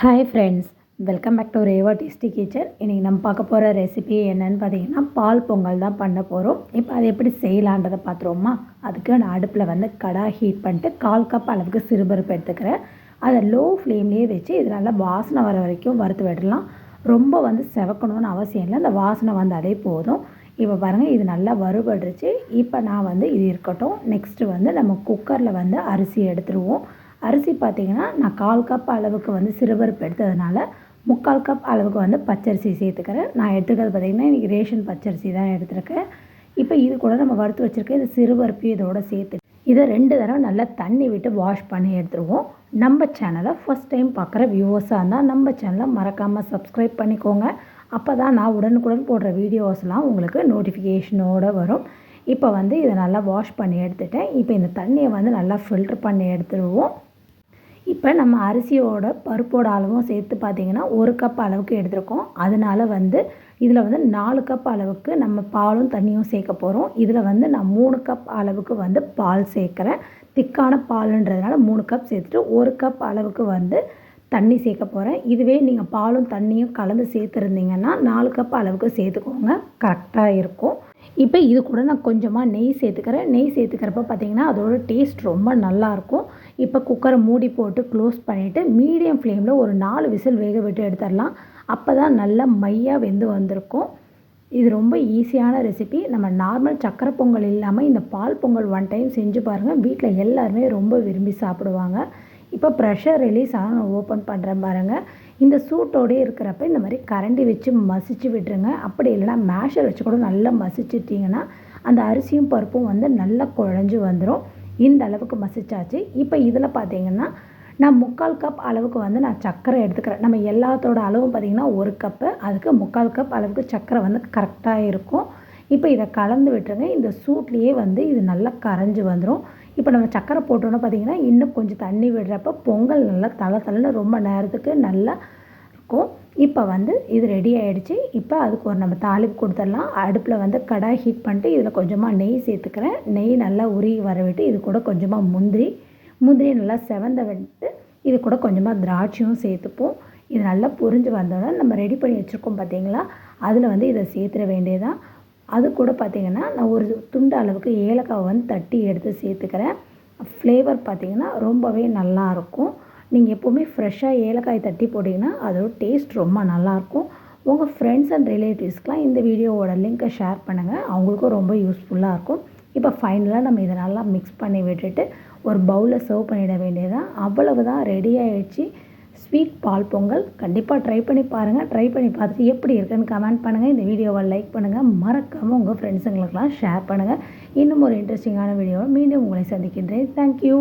Hi friends welcome back to Reva tasty kitchen இன்றைக்கி நம்ம பார்க்க போகிற ரெசிபி என்னென்னு பார்த்தீங்கன்னா பால் பொங்கல் தான் பண்ண போகிறோம் இப்போ அது எப்படி செய்யலான்றதை பார்த்துருவோமா? அதுக்கு நான் அடுப்பில் வந்து கடா ஹீட் பண்ணிட்டு கால் கப் அளவுக்கு சிறுபருப்பு எடுத்துக்கிறேன். அதை லோ ஃப்ளேம்லேயே வச்சு இது நல்லா வாசனை வர வரைக்கும் வறுத்து விடலாம். ரொம்ப வந்து செவக்கணும்னு அவசியம் இல்லை. அந்த வாசனை வந்தாலே போதும். இப்போ பாருங்கள் இது நல்லா வறுபடுச்சு இப்போ நான் வந்து இது இருக்கட்டும். நெக்ஸ்ட்டு வந்து நம்ம குக்கரில் வந்து அரிசி எடுத்துருவோம். அரிசி பார்த்திங்கன்னா நான் கால் கப் அளவுக்கு வந்து சிறுபருப்பு எடுத்ததுனால முக்கால் கப் அளவுக்கு வந்து பச்சரிசி சேர்த்துக்கிறேன். நான் எடுத்துக்கிறது பார்த்திங்கன்னா இன்றைக்கி ரேஷன் பச்சரிசி தான் எடுத்துருக்கேன். இப்போ இது கூட நம்ம வறுத்து வச்சுருக்க இது சிறுபருப்பு இதோட சேர்த்து இதை ரெண்டு தடவை நல்லா தண்ணி விட்டு வாஷ் பண்ணி எடுத்துருவோம். நம்ம சேனலை ஃபஸ்ட் டைம் பார்க்குற வியூவர்ஸாக இருந்தால் நம்ம சேனலை மறக்காமல் சப்ஸ்கிரைப் பண்ணிக்கோங்க. அப்போ தான் நான் உடனுக்குடன் போடுற வீடியோஸ்லாம் உங்களுக்கு நோட்டிஃபிகேஷனோடு வரும். இப்போ வந்து இதை நல்லா வாஷ் பண்ணி எடுத்துட்டேன். இப்போ இந்த தண்ணியை வந்து நல்லா ஃபில்ட்ரு பண்ணி எடுத்துருவோம். இப்போ நம்ம அரிசியோட பருப்போட அளவும் சேர்த்து பார்த்திங்கன்னா ஒரு கப் அளவுக்கு எடுத்திருக்கோம். அதனால் வந்து இதில் வந்து நாலு கப் அளவுக்கு நம்ம பாலும் தண்ணியும் சேர்க்க போகிறோம் இதில் வந்து நான் மூணு கப் அளவுக்கு வந்து பால் சேர்க்குறேன். திக்கான பாலுன்றதுனால மூணு கப் சேர்த்துட்டு ஒரு கப் அளவுக்கு வந்து தண்ணி சேர்க்க போகிறேன் இதுவே நீங்கள் பாலும் தண்ணியும் கலந்து சேர்த்துருந்தீங்கன்னா நாலு கப் அளவுக்கு சேர்த்துக்கோங்க. கரெக்டாக இருக்கும். இப்போ இது கூட நான் கொஞ்சமாக நெய் சேர்த்துக்கிறேன். நெய் சேர்த்துக்கிறப்ப பார்த்திங்கன்னா அதோட டேஸ்ட் ரொம்ப நல்லாயிருக்கும். இப்போ குக்கரை மூடி போட்டு க்ளோஸ் பண்ணிவிட்டு மீடியம் ஃப்ளேமில் ஒரு நாலு விசில் வேக விட்டு எடுத்துடலாம். அப்போ தான் நல்லா மையாக வெந்து வந்திருக்கும். இது ரொம்ப ஈஸியான ரெசிபி நம்ம நார்மல் சக்கரை பொங்கல் இல்லாமல் இந்த பால் பொங்கல் ஒன் டைம் செஞ்சு பாருங்கள் வீட்டில் எல்லாருமே ரொம்ப விரும்பி சாப்பிடுவாங்க. இப்போ ப்ரெஷர் ரிலீஸ் ஆனால் நான் ஓப்பன் பண்ணுறேன் பாருங்கள் இந்த சூட்டோடே இருக்கிறப்ப இந்த மாதிரி கரண்டி வச்சு மசிச்சு விட்டுருங்க. அப்படி இல்லைனா மேஷர் வச்சு கூட நல்லா மசிச்சுட்டிங்கன்னா அந்த அரிசியும் பருப்பும் வந்து நல்லா குழஞ்சி வந்துடும் இந்த அளவுக்கு மசிச்சாச்சு. இப்போ இதில் பார்த்தீங்கன்னா நான் முக்கால் கப் அளவுக்கு வந்து நான் சர்க்கரை எடுத்துக்கிறேன். நம்ம எல்லாத்தோட அளவும் பார்த்திங்கன்னா ஒரு கப்பு அதுக்கு முக்கால் கப் அளவுக்கு சர்க்கரை வந்து கரெக்டாக இருக்கும். இப்போ இதை கலந்து விட்டுருங்க. இந்த சூட்லேயே வந்து இது நல்லா கரைஞ்சி வந்துடும் இப்போ நம்ம சக்கரை போட்டோன்னா பார்த்திங்கன்னா இன்னும் கொஞ்சம் தண்ணி விடுறப்ப பொங்கல் நல்லா தலை தலைன்னு ரொம்ப நேரத்துக்கு நல்லா இருக்கும். இப்போ வந்து இது ரெடி ஆகிடுச்சு இப்போ அதுக்கு ஒரு நம்ம தாளிப்பு கொடுத்துடலாம். அடுப்பில் வந்து கடாய் ஹீட் பண்ணிட்டு இதில் கொஞ்சமாக நெய் சேர்த்துக்கிறேன். நெய் நல்லா உருகி வரவிட்டு இது கூட கொஞ்சமாக முந்திரி முந்திரி நல்லா செவந்த விட்டு இது கூட கொஞ்சமாக திராட்சையும் சேர்த்துப்போம். இது நல்லா புரிஞ்சு வந்தோடனே நம்ம ரெடி பண்ணி வச்சுருக்கோம் பார்த்தீங்களா? அதில் வந்து இதை சேர்த்துட வேண்டியதான் அது கூட பார்த்திங்கன்னா நான் ஒரு துண்டு அளவுக்கு ஏலக்காவை வந்து தட்டி எடுத்து சேர்த்துக்கிறேன். ஃப்ளேவர் பார்த்திங்கன்னா ரொம்பவே நல்லாயிருக்கும். நீங்கள் எப்போவுமே ஃப்ரெஷ்ஷாக ஏலக்காய் தட்டி போட்டிங்கன்னா அதோட டேஸ்ட் ரொம்ப நல்லாயிருக்கும். உங்கள் ஃப்ரெண்ட்ஸ் அண்ட் ரிலேட்டிவ்ஸ்க்கெலாம் இந்த வீடியோவோட லிங்க்கை ஷேர் பண்ணுங்கள் அவங்களுக்கும் ரொம்ப யூஸ்ஃபுல்லாக இருக்கும். இப்போ ஃபைனலாக நம்ம இதை நல்லா மிக்ஸ் பண்ணி விட்டுட்டு ஒரு பவுலில் சர்வ் பண்ணிட வேண்டியதான் அவ்வளவு தான் ரெடி ஆகிடுச்சு ஸ்வீட் பால் பொங்கல் கண்டிப்பாக ட்ரை பண்ணி பாருங்கள் ட்ரை பண்ணி பார்த்துட்டு எப்படி இருக்குன்னு கமெண்ட் பண்ணுங்கள் இந்த வீடியோவை லைக் பண்ணுங்கள் மறக்காமல் உங்கள் ஃப்ரெண்ட்ஸுங்களுக்கெல்லாம் ஷேர் பண்ணுங்கள் இன்னும் ஒரு இன்ட்ரெஸ்டிங்கான வீடியோவை மீண்டும் உங்களை சந்திக்கின்றேன். தேங்க்யூ